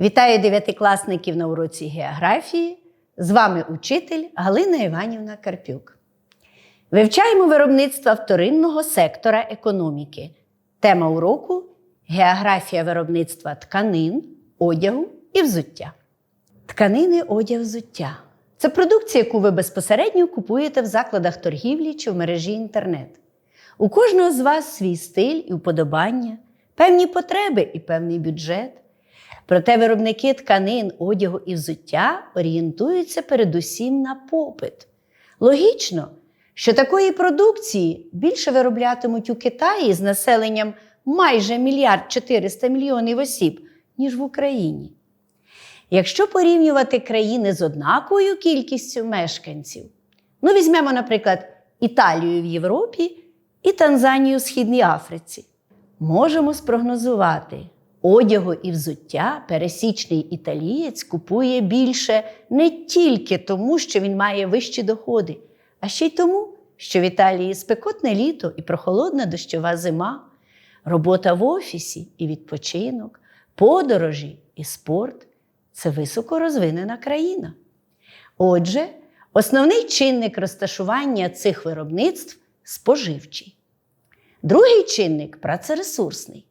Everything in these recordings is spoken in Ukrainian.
Вітаю дев'ятикласників на уроці географії. З вами учитель Галина Іванівна Карпюк. Вивчаємо виробництво вторинного сектора економіки. Тема уроку географія виробництва тканин, одягу і взуття. Тканини, одяг, взуття. Це продукція, яку ви безпосередньо купуєте в закладах торгівлі чи в мережі інтернет. У кожного з вас свій стиль і вподобання, певні потреби і певний бюджет. Проте виробники тканин, одягу і взуття орієнтуються передусім на попит. Логічно, що такої продукції більше вироблятимуть у Китаї з населенням майже мільярд 400 мільйонів осіб, ніж в Україні. Якщо порівнювати країни з однаковою кількістю мешканців, ну візьмемо, наприклад, Італію в Європі і Танзанію в Східній Африці, можемо спрогнозувати, одягу і взуття пересічний італієць купує більше не тільки тому, що він має вищі доходи, а ще й тому, що в Італії спекотне літо і прохолодна дощова зима, робота в офісі і відпочинок, подорожі і спорт це високорозвинена країна. Отже, основний чинник розташування цих виробництв споживчий. Другий чинник працересурсний.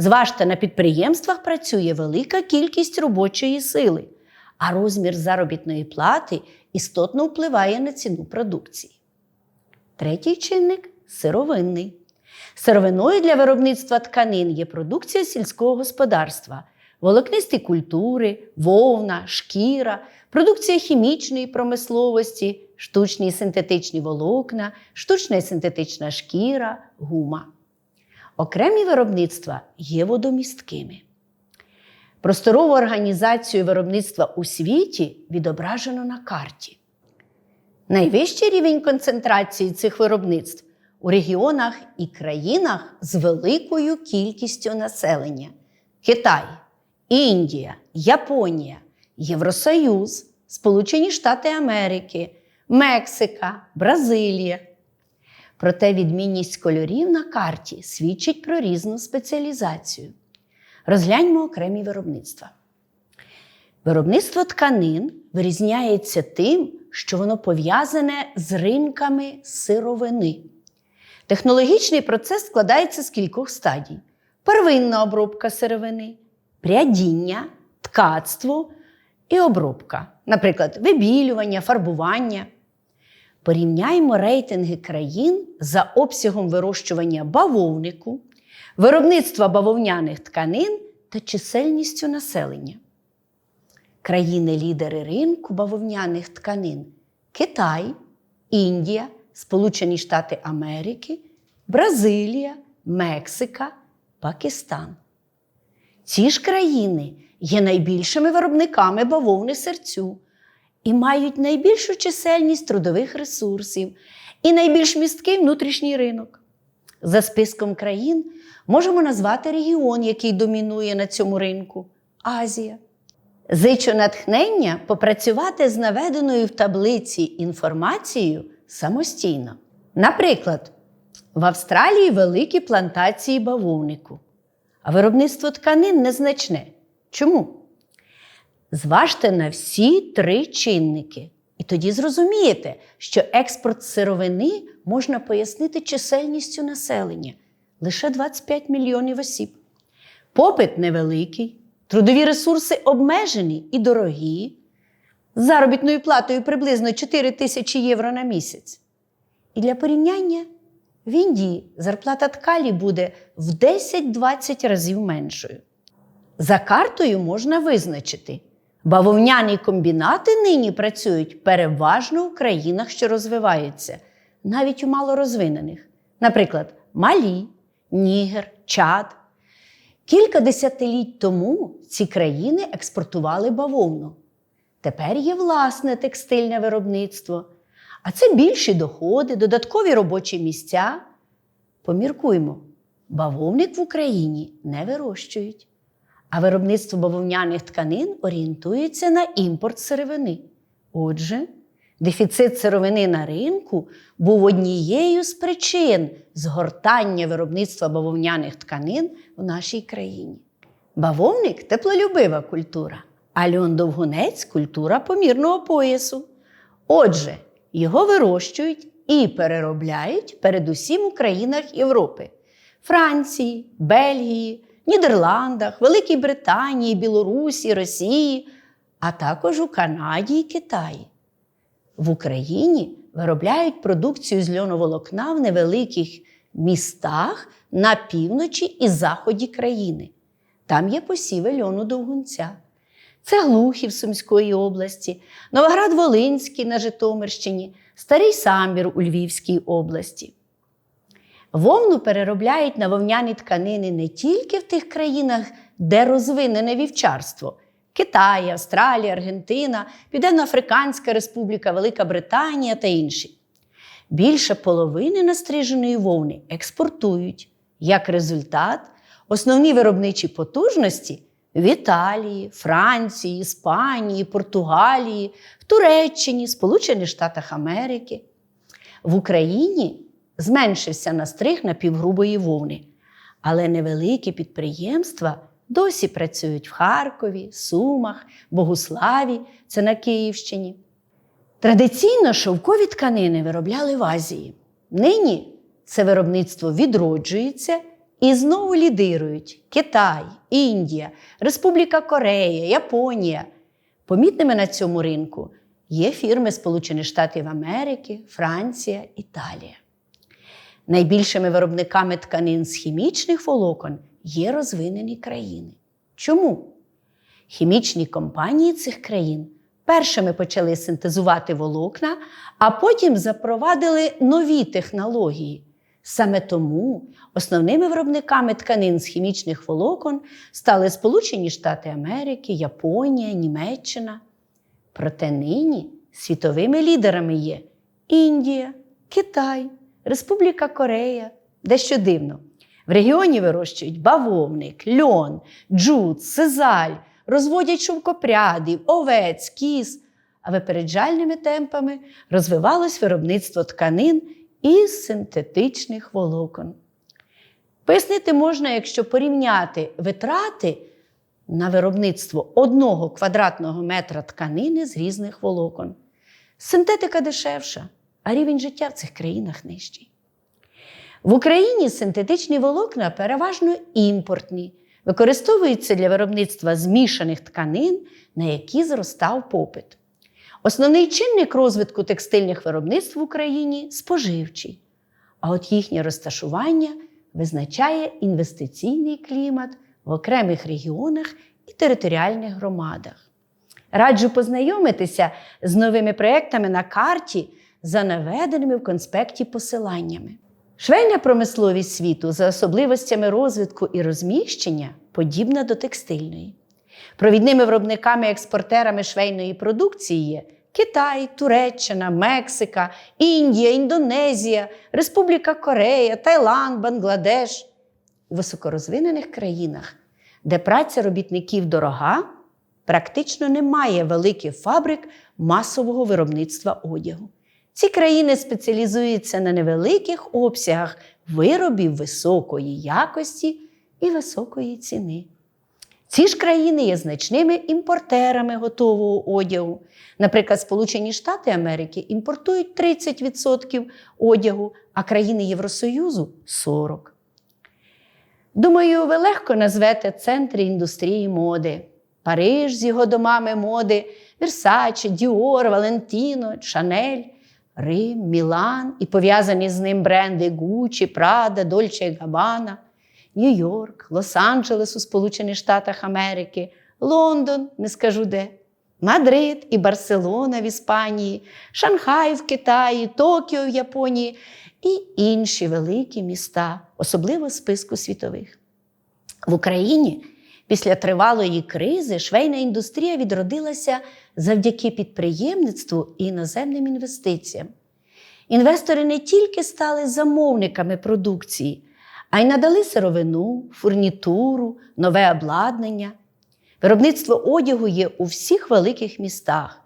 Зважте, на підприємствах працює велика кількість робочої сили, а розмір заробітної плати істотно впливає на ціну продукції. Третій чинник сировинний. Сировиною для виробництва тканин є продукція сільського господарства, волокнисті культури, вовна, шкіра, продукція хімічної промисловості, штучні синтетичні волокна, штучна синтетична шкіра, гума. Окремі виробництва є водомісткими. Просторову організацію виробництва у світі відображено на карті. Найвищий рівень концентрації цих виробництв у регіонах і країнах з великою кількістю населення: Китай, Індія, Японія, Євросоюз, Сполучені Штати Америки, Мексика, Бразилія. Проте відмінність кольорів на карті свідчить про різну спеціалізацію. Розгляньмо окремі виробництва. Виробництво тканин вирізняється тим, що воно пов'язане з ринками сировини. Технологічний процес складається з кількох стадій: первинна обробка сировини, прядіння, ткацтво і обробка, наприклад, вибілювання, фарбування. Порівняємо рейтинги країн за обсягом вирощування бавовнику, виробництва бавовняних тканин та чисельністю населення. Країни-лідери ринку бавовняних тканин Китай, Індія, Сполучені Штати Америки, Бразилія, Мексика, Пакистан. Ці ж країни є найбільшими виробниками бавовни серцю і мають найбільшу чисельність трудових ресурсів і найбільш місткий внутрішній ринок. За списком країн можемо назвати регіон, який домінує на цьому ринку Азія. Зичу натхнення попрацювати з наведеною в таблиці інформацією самостійно. Наприклад, в Австралії великі плантації бавовнику, а виробництво тканин незначне. Чому? Зважте на всі три чинники. І тоді зрозумієте, що експорт сировини можна пояснити чисельністю населення лише 25 мільйонів осіб. Попит невеликий, трудові ресурси обмежені і дорогі, з заробітною платою приблизно 4 тисячі євро на місяць. І для порівняння в Індії зарплата ткалі буде в 10-20 разів меншою. За картою можна визначити, бавовняні комбінати нині працюють переважно у країнах, що розвиваються, навіть у малорозвинених, наприклад, Малі, Нігер, Чад. Кілька десятиліть тому ці країни експортували бавовну. Тепер є власне текстильне виробництво, а це більші доходи, додаткові робочі місця. Поміркуймо, бавовник в Україні не вирощують, а виробництво бавовняних тканин орієнтується на імпорт сировини. Отже, дефіцит сировини на ринку був однією з причин згортання виробництва бавовняних тканин в нашій країні. Бавовник теплолюбива культура, а льон довгунець культура помірного поясу. Отже, його вирощують і переробляють передусім у країнах Європи Франції, Бельгії, Нідерландах, Великій Британії, Білорусі, Росії, а також у Канаді і Китаї. В Україні виробляють продукцію з льоноволокна в невеликих містах на півночі і заході країни. Там є посіви льону довгунця. Це Глухів Сумської області, Новоград-Волинський на Житомирщині, Старий Самбір у Львівській області. Вовну переробляють на вовняні тканини не тільки в тих країнах, де розвинене вівчарство Китай, Австралія, Аргентина, Південно-Африканська Республіка, Велика Британія та інші. Більше половини настриженої вовни експортують. Як результат, основні виробничі потужності в Італії, Франції, Іспанії, Португалії, в Туреччині, Сполучених Штатах Америки. В Україні зменшився настриг напівгрубої вовни, але невеликі підприємства досі працюють в Харкові, Сумах, Богуславі, це на Київщині. Традиційно шовкові тканини виробляли в Азії. Нині це виробництво відроджується і знову лідирують Китай, Індія, Республіка Корея, Японія. Помітними на цьому ринку є фірми Сполучених Штатів Америки, Франція, Італія. Найбільшими виробниками тканин з хімічних волокон є розвинені країни. Чому? Хімічні компанії цих країн першими почали синтезувати волокна, а потім запровадили нові технології. Саме тому основними виробниками тканин з хімічних волокон стали Сполучені Штати Америки, Японія, Німеччина. Проте нині світовими лідерами є Індія, Китай, Республіка Корея, дещо дивно. В регіоні вирощують бавовник, льон, джут, сизаль, розводять шовкопрядів, овець, кіз. А випереджальними темпами розвивалось виробництво тканин із синтетичних волокон. Пояснити можна, якщо порівняти витрати на виробництво одного квадратного метра тканини з різних волокон. Синтетика дешевша, а рівень життя в цих країнах нижчий. В Україні синтетичні волокна переважно імпортні, використовуються для виробництва змішаних тканин, на які зростав попит. Основний чинник розвитку текстильних виробництв в Україні споживчий, а от їхнє розташування визначає інвестиційний клімат в окремих регіонах і територіальних громадах. Раджу познайомитися з новими проєктами на карті за наведеними в конспекті посиланнями. Швейна промисловість світу за особливостями розвитку і розміщення подібна до текстильної. Провідними виробниками і експортерами швейної продукції є Китай, Туреччина, Мексика, Індія, Індонезія, Республіка Корея, Таїланд, Бангладеш. У високорозвинених країнах, де праця робітників дорога, практично немає великих фабрик масового виробництва одягу. Ці країни спеціалізуються на невеликих обсягах виробів високої якості і високої ціни. Ці ж країни є значними імпортерами готового одягу. Наприклад, Сполучені Штати Америки імпортують 30% одягу, а країни Євросоюзу 40%. Думаю, ви легко назвете центри індустрії моди. Париж з його домами моди, Версаче, Діор, Валентіно, Шанель, Рим, Мілан і пов'язані з ним бренди Гуччі, Прада, Дольче Габана, Нью-Йорк, Лос-Анджелес у Сполучених Штатах Америки, Лондон, не скажу де, Мадрид і Барселона в Іспанії, Шанхай в Китаї, Токіо в Японії і інші великі міста, особливо списку світових. В Україні після тривалої кризи швейна індустрія відродилася завдяки підприємництву і іноземним інвестиціям. Інвестори не тільки стали замовниками продукції, а й надали сировину, фурнітуру, нове обладнання. Виробництво одягу є у всіх великих містах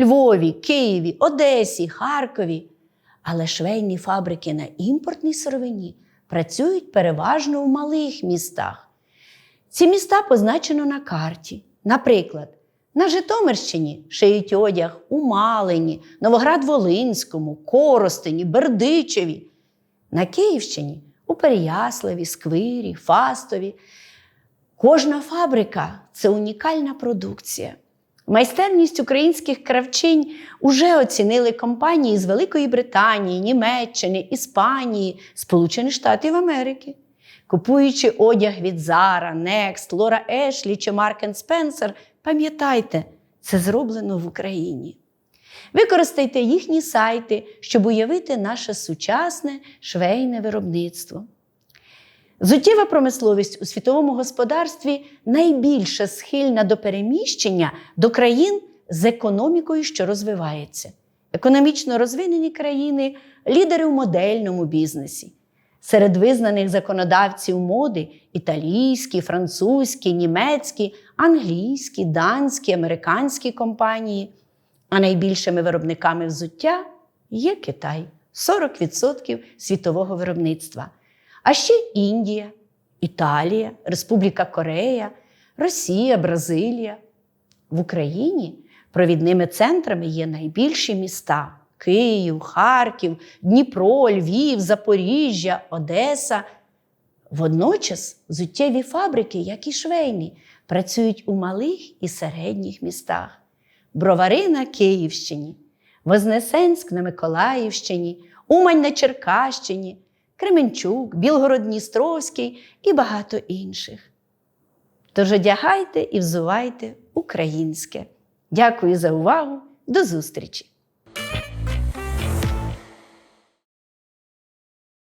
Львові, Києві, Одесі, Харкові. Але швейні фабрики на імпортній сировині працюють переважно в малих містах. Ці міста позначено на карті. Наприклад, на Житомирщині шиють одяг у Малині, Новоград-Волинському, Коростені, Бердичеві. На Київщині у Переяславі, Сквирі, Фастові. Кожна фабрика це унікальна продукція. Майстерність українських кравчинь уже оцінили компанії з Великої Британії, Німеччини, Іспанії, Сполучених Штатів Америки. Купуючи одяг від Zara, Next, Laura Ashley чи Mark Spencer, пам'ятайте, це зроблено в Україні. Використайте їхні сайти, щоб уявити наше сучасне швейне виробництво. Зуттєва промисловість у світовому господарстві найбільше схильна до переміщення до країн з економікою, що розвивається. Економічно розвинені країни лідери у модельному бізнесі. Серед визнаних законодавців моди італійські, французькі, німецькі, англійські, данські, американські компанії. А найбільшими виробниками взуття є Китай 40% світового виробництва. А ще Індія, Італія, Республіка Корея, Росія, Бразилія. В Україні провідними центрами є найбільші міста: Київ, Харків, Дніпро, Львів, Запоріжжя, Одеса. Водночас зуттєві фабрики, як і швейні, працюють у малих і середніх містах. Бровари на Київщині, Вознесенськ на Миколаївщині, Умань на Черкащині, Кременчук, Білгород-Дністровський і багато інших. Тож одягайте і взувайте українське. Дякую за увагу. До зустрічі!